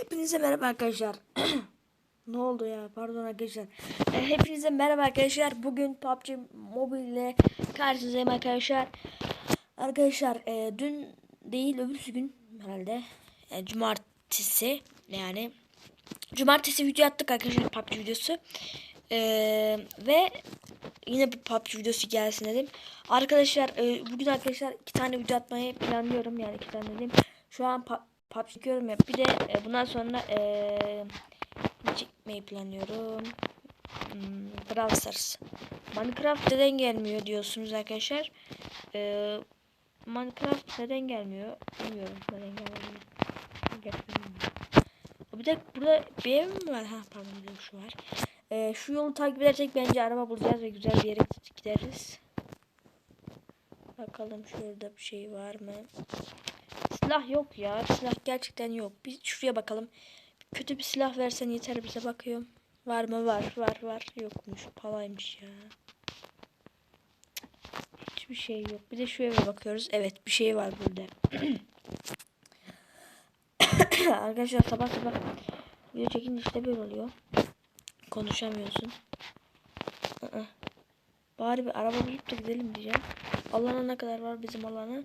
Hepinize merhaba arkadaşlar. ne oldu ya? Pardon arkadaşlar. E, hepinize merhaba arkadaşlar. Bugün PUBG Mobile ile karşınızdayım arkadaşlar. Arkadaşlar e, dün değil öbürsü gün herhalde. E, cumartesi yani. Cumartesi video attık arkadaşlar PUBG videosu. E, ve yine bir PUBG videosu gelsin dedim. Arkadaşlar e, bugün arkadaşlar iki tane video atmayı planlıyorum. Yani iki tane dedim. Şu an PUBG PUBG çekiyorum ya. Bir de e, bundan sonra e, çekmeyi planlıyorum. Hmm, Brawl Stars. Minecraft neden gelmiyor diyorsunuz arkadaşlar. E, Minecraft neden gelmiyor? Bilmiyorum neden gelmiyor. Bir de burada bir ev mi var? Ha pardon bir şu var. E, şu yolu takip edersek bence araba bulacağız ve güzel bir yere gideriz. Bakalım şurada bir şey var mı? Silah yok ya. Silah gerçekten yok. Bir şuraya bakalım. Kötü bir silah versen yeter bize bakıyorum. Var mı? Var. Var var. Yokmuş. Palaymış ya. Hiçbir şey yok. Bir de şu eve bakıyoruz. Evet bir şey var burada. Arkadaşlar sabah sabah video çekince işte böyle oluyor. Konuşamıyorsun. Bari bir araba bulup da gidelim diyeceğim. Alana ne kadar var bizim alana?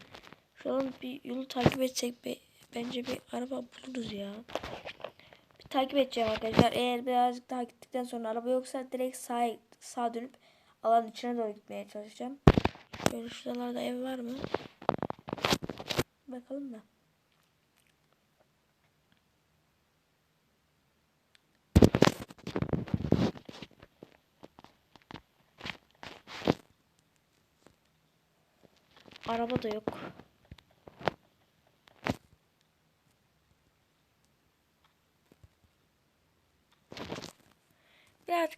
Şu bir yolu takip etsek be, bence bir araba buluruz ya. Bir takip edeceğim arkadaşlar. Eğer birazcık daha gittikten sonra araba yoksa direkt sağ sağ dönüp alanın içine doğru gitmeye çalışacağım. Böyle şuralarda ev var mı? Bakalım da. Araba da yok.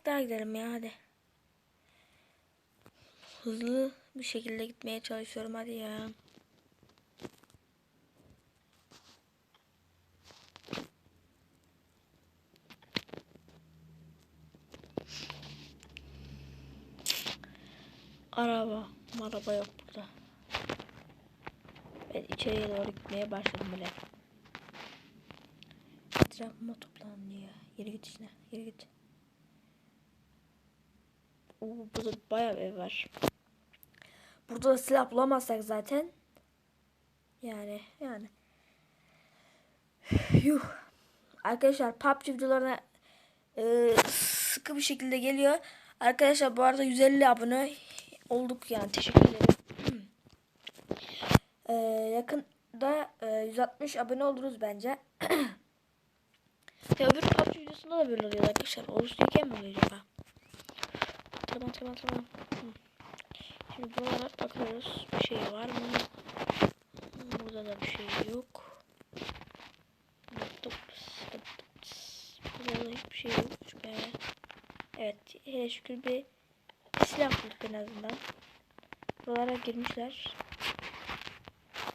Daha gidelim ya hadi. Hızlı bir şekilde gitmeye çalışıyorum hadi ya. Araba, araba yok burada. Ben içeriye doğru gitmeye başladım bile. Etrafıma toplanıyor. Yere git içine, yere git. Oo, burada bayağı ev var. Burada da silah bulamazsak zaten. Yani yani. Yuh. Arkadaşlar PUBG videolarına e, sıkı bir şekilde geliyor. Arkadaşlar bu arada 150 abone olduk yani teşekkür ederim. e, yakında e, 160 abone oluruz bence. ya öbür PUBG videosunda da böyle oluyor arkadaşlar. Oruçluyken mi oluyor acaba? Tamam tamam tamam. Şimdi buralara bakıyoruz. Bir şey var mı? Burada da bir şey yok. Burada da hiçbir şey yok. Şöyle. Evet. Hele şükür bir silah bulduk en azından. Buralara girmişler.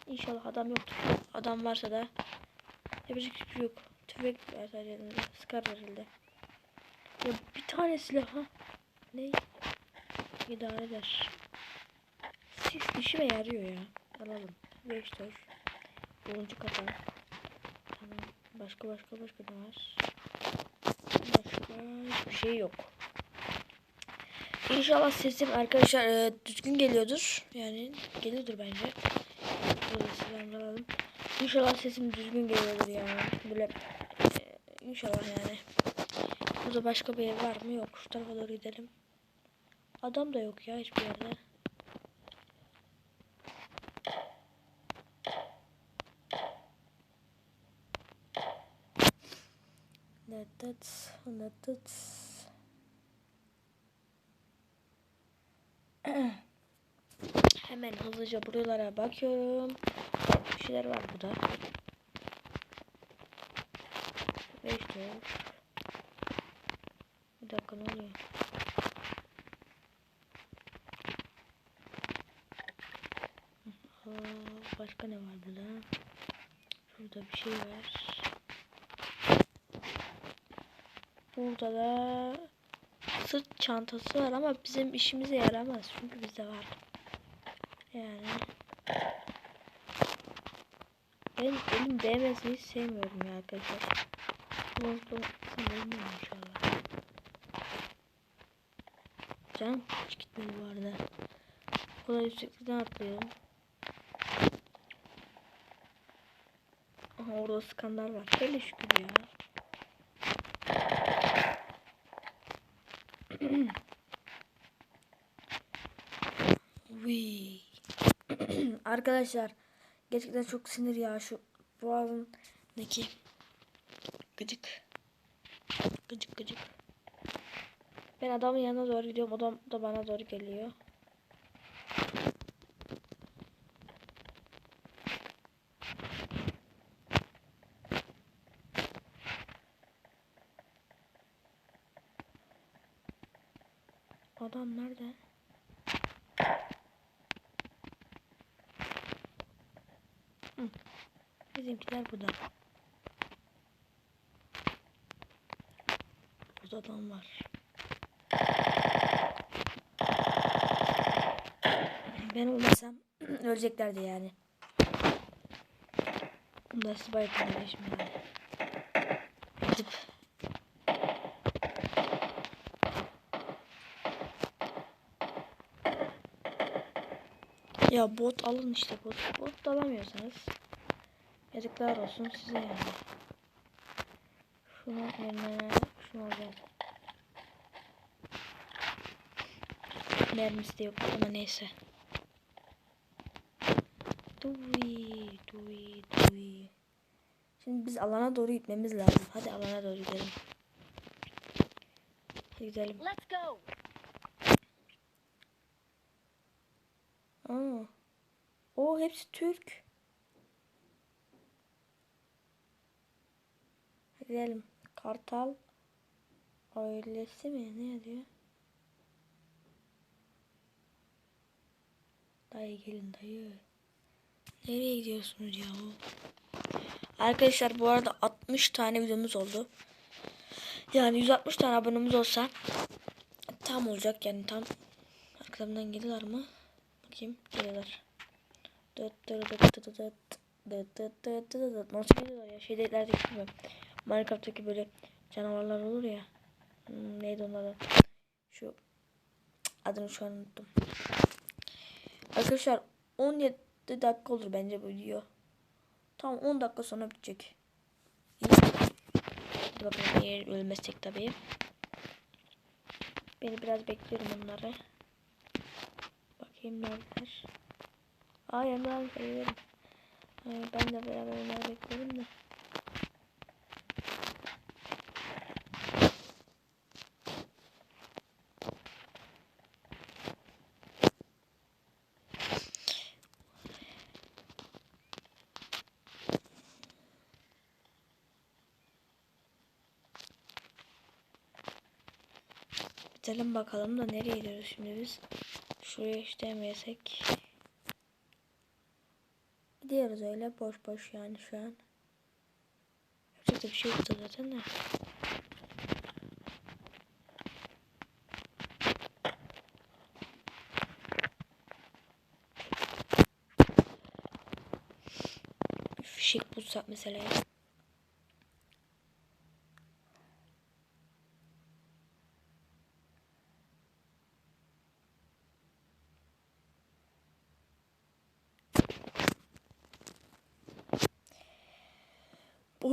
İnşallah adam yoktur. Adam varsa da yapacak hiçbir şey yok. Tüfek var sadece. Sıkar verildi. Ya bir tane silah ha. Ne? İdare eder. Sis işime yarıyor ya. Alalım. Vektör. Yoluncu kafa. Tamam. Başka başka başka ne var? Başka hiçbir şey yok. İnşallah sesim arkadaşlar e, düzgün geliyordur. Yani geliyordur bence. Silahımı alalım. İnşallah sesim düzgün geliyordur yani. Böyle e, inşallah yani. Burada başka bir ev var mı? Yok. Şu tarafa doğru gidelim. Adam da yok ya hiçbir yerde. Netet, netet. Hemen hızlıca buralara bakıyorum. Bir şeyler var burada. Beş Bir dakika ne oluyor? Başka ne var burada? Şurada bir şey var. Burada da sırt çantası var ama bizim işimize yaramaz. Çünkü bizde var. Yani. Ben elim değmesini sevmiyorum ya arkadaşlar. Bozdu. Sanırım inşallah. Canım hiç gitmedi bu arada. Kadar yükseklikten atlıyorum. Orada skandal var. Hele şükür ya. Arkadaşlar gerçekten çok sinir ya şu boğazımdaki gıcık gıcık gıcık. Ben adamın yanına doğru gidiyorum. Adam da bana doğru geliyor. Adam nerede? Hı. Bizimkiler burada. Burada adam var. Ben olmasam öleceklerdi yani. Sizi bayatın şimdi yani. Gidip Ya bot alın işte bot. Bot da alamıyorsanız yazıklar olsun size yani. Şunu yerine şunu alacağım. Mermisi de yok ama neyse. Dui, dui, dui. Şimdi biz alana doğru gitmemiz lazım. Hadi alana doğru gidelim. Gidelim. Let's go. Aa. O hepsi Türk. Gidelim. Kartal ailesi mi? Ne diyor? Dayı gelin dayı. Nereye gidiyorsunuz ya? Arkadaşlar bu arada 60 tane videomuz oldu. Yani 160 tane abonemiz olsa tam olacak yani tam arkamdan geliyorlar mı? Bakayım geliyorlar. Nasıl geliyorlar ya? Şeydelerdeki gibi. Minecraft'taki böyle canavarlar olur ya. Hmm, neydi adı? Şu adını şu an unuttum. Arkadaşlar 17 dakika olur bence bu video. Tam 10 dakika sonra bitecek. Hadi eğer ölmezsek tabii. Beni biraz bekliyorum onları. Bakayım neredeler. Aa yanımdan seviyorum. Ay, ben de beraber onları bekliyorum da. Gidelim bakalım da nereye gidiyoruz şimdi biz? Şuraya işte demeyesek. Öyle boş boş yani şu an. Da bir şey yoktu zaten de. Fişek bulsak mesela.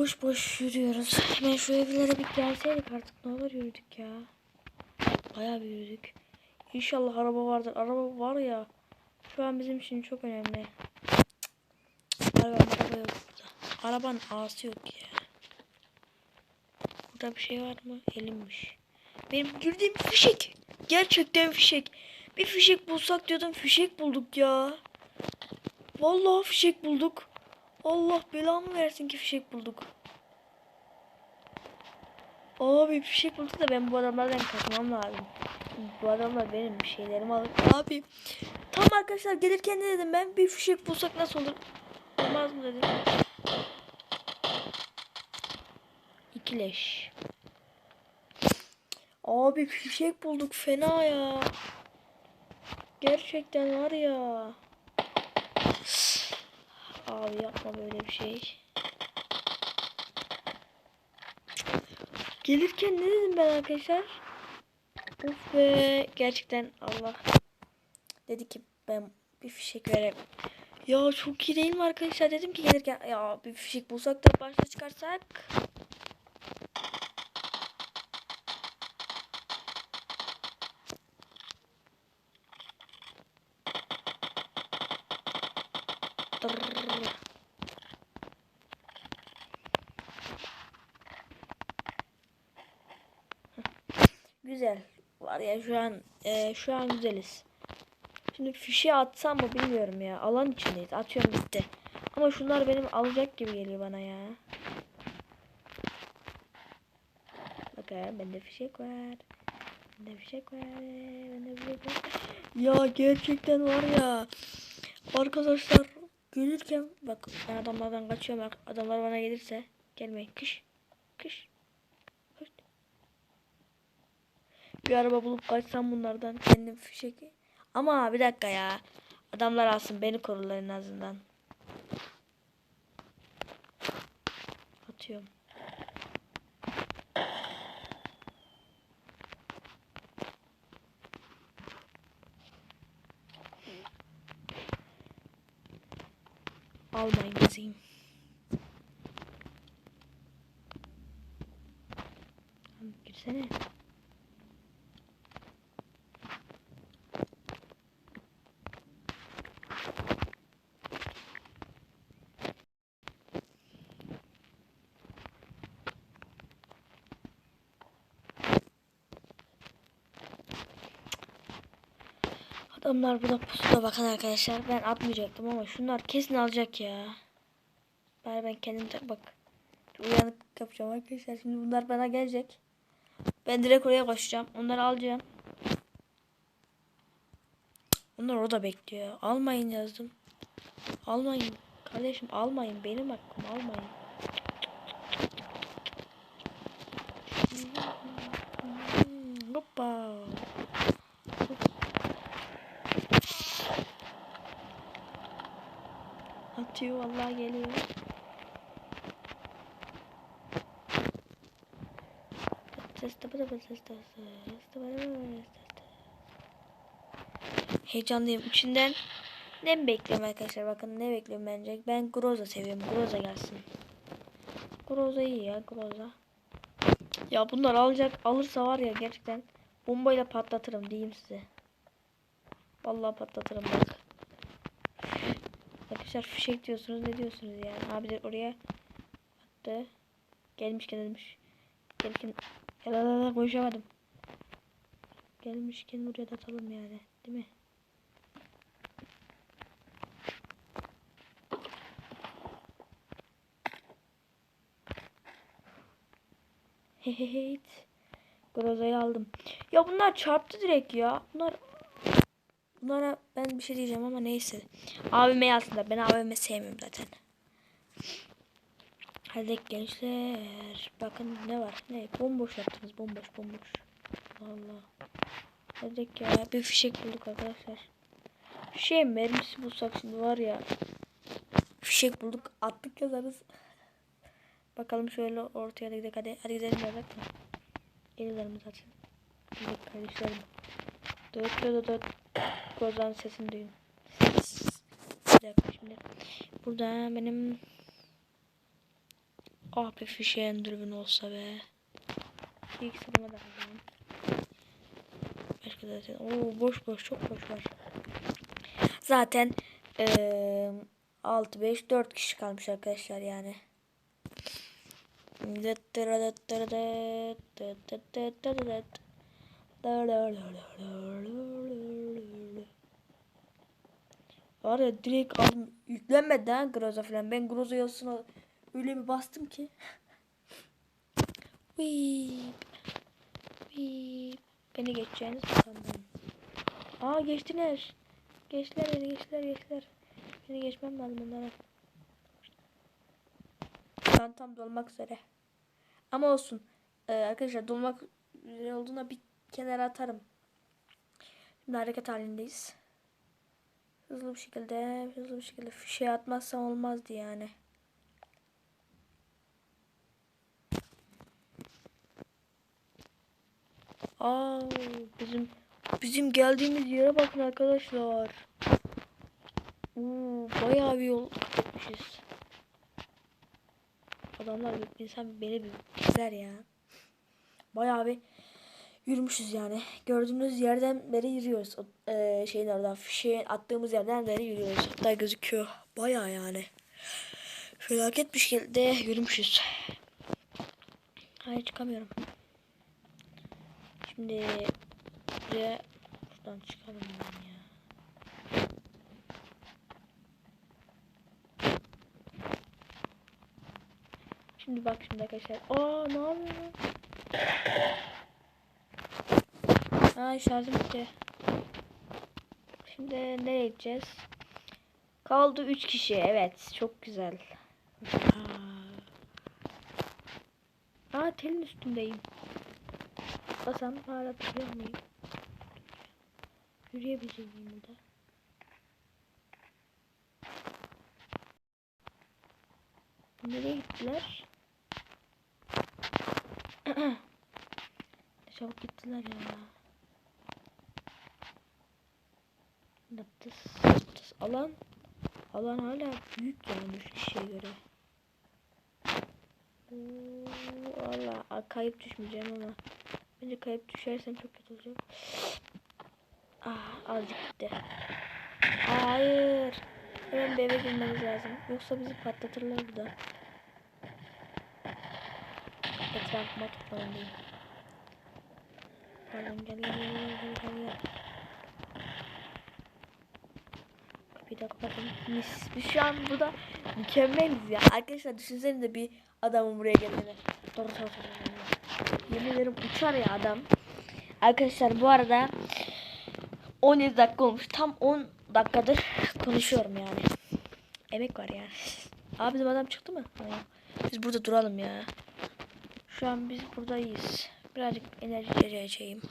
Boş boş yürüyoruz. Hemen şu evlere bir gelseydik artık ne olur yürüdük ya. Bayağı bir yürüdük. İnşallah araba vardır. Araba var ya. Şu an bizim için çok önemli. Araba, araba yok burada. Arabanın ağası yok ya. Burada bir şey var mı? Elimmiş. Benim girdiğim fişek. Gerçekten fişek. Bir fişek bulsak diyordum fişek bulduk ya. Vallahi fişek bulduk. Allah belamı versin ki fişek bulduk. Abi fişek bulduk da ben bu adamlardan kaçmam lazım. Bu adamlar benim bir şeylerimi alır. Abi tam arkadaşlar gelirken ne dedim ben bir fişek bulsak nasıl olur? Olmaz mı dedim. İkileş. Abi fişek bulduk fena ya. Gerçekten var ya. Abi yapma böyle bir şey. Gelirken ne dedim ben arkadaşlar? Of be gerçekten Allah dedi ki ben bir fişek vereyim. Ya çok iyi değil mi arkadaşlar? Dedim ki gelirken ya bir fişek bulsak da başta çıkarsak. Tırrrr. Güzel. Var ya şu an e, şu an güzeliz. Şimdi fişe atsam mı bilmiyorum ya. Alan içindeyiz. Atıyorum gitti. Ama şunlar benim alacak gibi geliyor bana ya. Bakın bende fişek var. Bende fişek var. Bende fişek var. Ya gerçekten var ya. Arkadaşlar gelirken bak ben adamlardan kaçıyorum. Adamlar bana gelirse gelmeyin. Kış. Kış. Bir araba bulup kaçsam bunlardan kendim fişek. Ama bir dakika ya. Adamlar alsın beni korurlar en azından. Atıyorum. Almayın gezeyim. Tamam, Girsene. Adamlar burada pusuda bakın arkadaşlar. Ben atmayacaktım ama şunlar kesin alacak ya. Bari ben kendim bak. Uyanık yapacağım arkadaşlar. Şimdi bunlar bana gelecek. Ben direkt oraya koşacağım. Onları alacağım. Onlar orada bekliyor. Almayın yazdım. Almayın. Kardeşim almayın. Benim hakkım almayın. Hoppa. Atıyor vallahi geliyor. Heyecanlıyım. İçinden ne bekliyorum arkadaşlar? Bakın ne bekliyorum bence. Ben Groza seviyorum. Groza gelsin. Groza iyi ya Groza. Ya bunlar alacak. Alırsa var ya gerçekten bombayla patlatırım diyeyim size. Vallahi patlatırım bak. Arkadaşlar fişek diyorsunuz ne diyorsunuz yani? Abi de oraya attı. Gelmişken demiş. Gelirken Yalalala konuşamadım. Gelmişken buraya da atalım yani. Değil mi? Heheheyt. Groza'yı aldım. Ya bunlar çarptı direkt ya. Bunlar Bunlara ben bir şey diyeceğim ama neyse. AVM'yi aslında ben AVM sevmiyorum zaten. Hadi gençler. Bakın ne var. Ne? Bomboş yaptınız. Bomboş bomboş. Allah. Hadi ya. Bir fişek bulduk arkadaşlar. Şey mermisi bulsak şimdi var ya. Fişek bulduk. Attık yazarız. Bakalım şöyle ortaya da gidelim. Hadi, hadi gidelim yazak mı? Gelirim zaten. Gidelim kardeşlerim. Dört dört dört. Kozan sesini duyun. Bir dakika şimdi. Burada benim Ah bir fişeğin dürbün olsa be. İlk sırama da hazırım. Başka zaten. Oo boş boş çok boş var. Zaten ee, 6 5 4 kişi kalmış arkadaşlar yani. Var ya direkt aldım. Yüklenmedi ha Groza falan. Ben Groza yazısına öyle bir bastım ki. Weep. Weep. Beni geçeceğiniz sandım. Aa geçtiler. Geçtiler beni geçtiler geçtiler. Beni geçmem lazım onlara. Şu an tam dolmak üzere. Ama olsun. Ee, arkadaşlar dolmak üzere olduğuna bir kenara atarım. Şimdi hareket halindeyiz. Hızlı bir şekilde, hızlı bir şekilde şey atmazsam olmazdı yani. Aa, bizim bizim geldiğimiz yere bakın arkadaşlar. Oo, bayağı bir yol gitmişiz. Adamlar insan beni bir izler ya. Bayağı bir yürümüşüz yani. Gördüğünüz yerden beri yürüyoruz. O, e, şeyin oradan fişeğin attığımız yerden beri yürüyoruz. Hatta gözüküyor. Bayağı yani. Felaket bir şekilde yürümüşüz. Hayır çıkamıyorum. Şimdi buraya buradan çıkalım ben ya. Şimdi bak şimdi arkadaşlar. Aa ne yapıyor? Aa şarjım bitti. Şimdi nereye gideceğiz? Kaldı 3 kişi. Evet çok güzel. Aa, telin üstündeyim. Basam hala tutuyor muyum? Yürüyebilecek miyim burada? Nereye gittiler? Çabuk gittiler ya. Dıptıs, dıptıs. Alan alan hala büyük yani üç kişiye göre. Valla kayıp düşmeyeceğim ama bence kayıp düşersem çok kötü olacak. Ah azıcık gitti. Hayır. Hemen bir eve girmemiz lazım. Yoksa bizi patlatırlar burada. Etrafıma toplanayım. Pardon gel gel gel gel gel gel. Bir dakika. Mis. Biz şu an burada mükemmeliz ya. Arkadaşlar düşünsenize bir adamın buraya geldiğini. Doğru doğru doğru. Yemin ederim uçar ya adam. Arkadaşlar bu arada 17 dakika olmuş. Tam 10 dakikadır konuşuyorum yani. Emek var yani. Abi bizim adam çıktı mı? Biz burada duralım ya. Şu an biz buradayız. Birazcık enerji içeyim.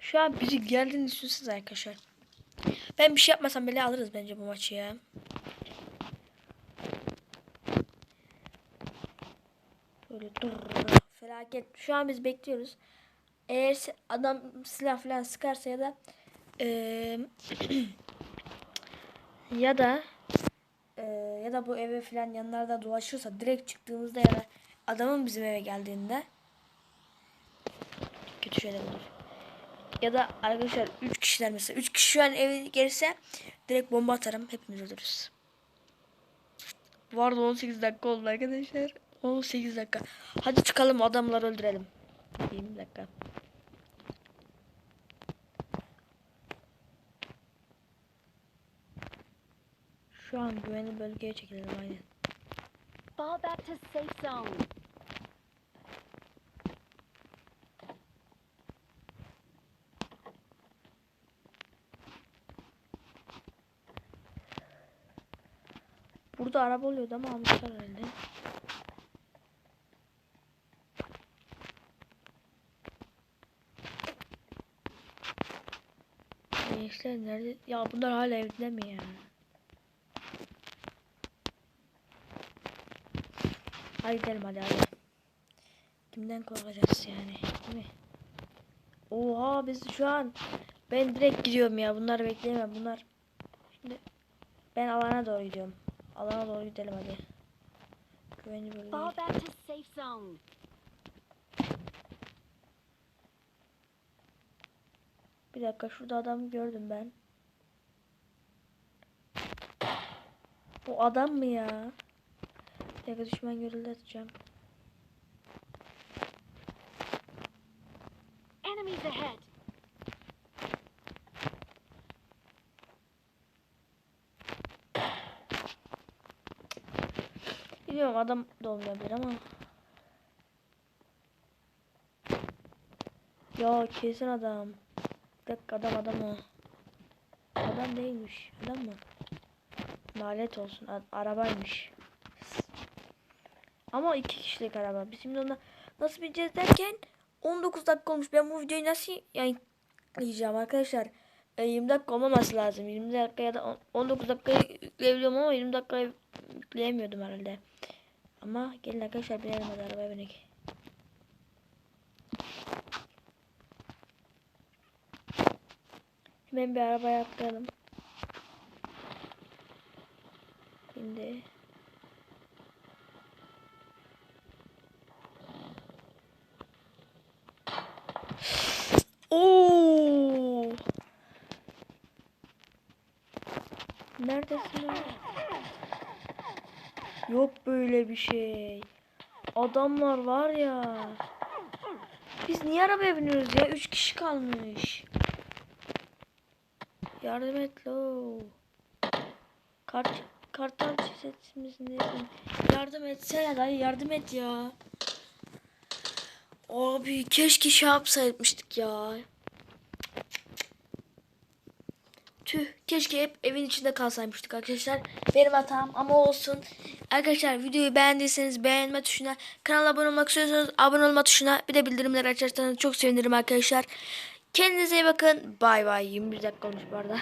Şu an biri geldiğini düşünseniz arkadaşlar. Ben bir şey yapmasam bile alırız bence bu maçı ya. Böyle dur. Felaket. Şu an biz bekliyoruz. Eğer adam silah falan sıkarsa ya da eee, ya da eee, ya da bu eve falan yanlarda dolaşırsa direkt çıktığımızda ya da adamın bizim eve geldiğinde kötü şeyler olur. Ya da arkadaşlar 3 kişiler mesela 3 kişi şu an eve gelirse direkt bomba atarım hepimiz ölürüz. Bu arada 18 dakika oldu arkadaşlar. 18 dakika. Hadi çıkalım adamları öldürelim. 20 dakika. Şu an güvenli bölgeye çekilelim aynen. Fall back to safe zone. Burada araba oluyordu ama almışlar herhalde. Gençler nerede? Ya bunlar hala evde mi ya? Hadi gidelim hadi hadi. Kimden korkacağız yani değil mi? Oha biz şu an ben direkt gidiyorum ya bunları bekleyemem bunlar. Şimdi ben alana doğru gidiyorum. Alana doğru gidelim hadi. Güvenli bölgeye. Fall back to safe zone. Bir dakika şurada adam gördüm ben. O adam mı ya? Bir dakika düşman görüldü atacağım. Enemies ahead. Biliyorum adam da olmayabilir ama. Ya kesin adam. Bir dakika adam adam o. Adam değilmiş. Adam mı? Lanet olsun. arabaymış. Ama iki kişilik araba. Biz şimdi ona nasıl bineceğiz derken 19 dakika olmuş. Ben bu videoyu nasıl yiyeceğim arkadaşlar. e, 20 dakika olmaması lazım. 20 dakika ya da on- 19 dakika yükleyebiliyorum ama 20 dakika yükleyemiyordum herhalde. Ama gelin arkadaşlar binelim hadi arabaya binelim. Hemen bir arabaya atlayalım. Şimdi Oo! Neredesin? lan? Yok böyle bir şey. Adamlar var ya. Biz niye arabaya biniyoruz ya? Üç kişi kalmış. Yardım et lo. Kart kartal sesimiz ne? Yardım etsene dayı yardım et ya. Abi keşke şey yapsaymıştık ya. Tüh keşke hep evin içinde kalsaymıştık arkadaşlar. Benim hatam ama olsun. Arkadaşlar videoyu beğendiyseniz beğenme tuşuna, kanala abone olmak istiyorsanız abone olma tuşuna bir de bildirimleri açarsanız çok sevinirim arkadaşlar. Kendinize iyi bakın. Bay bay. 21 dakika olmuş bu arada.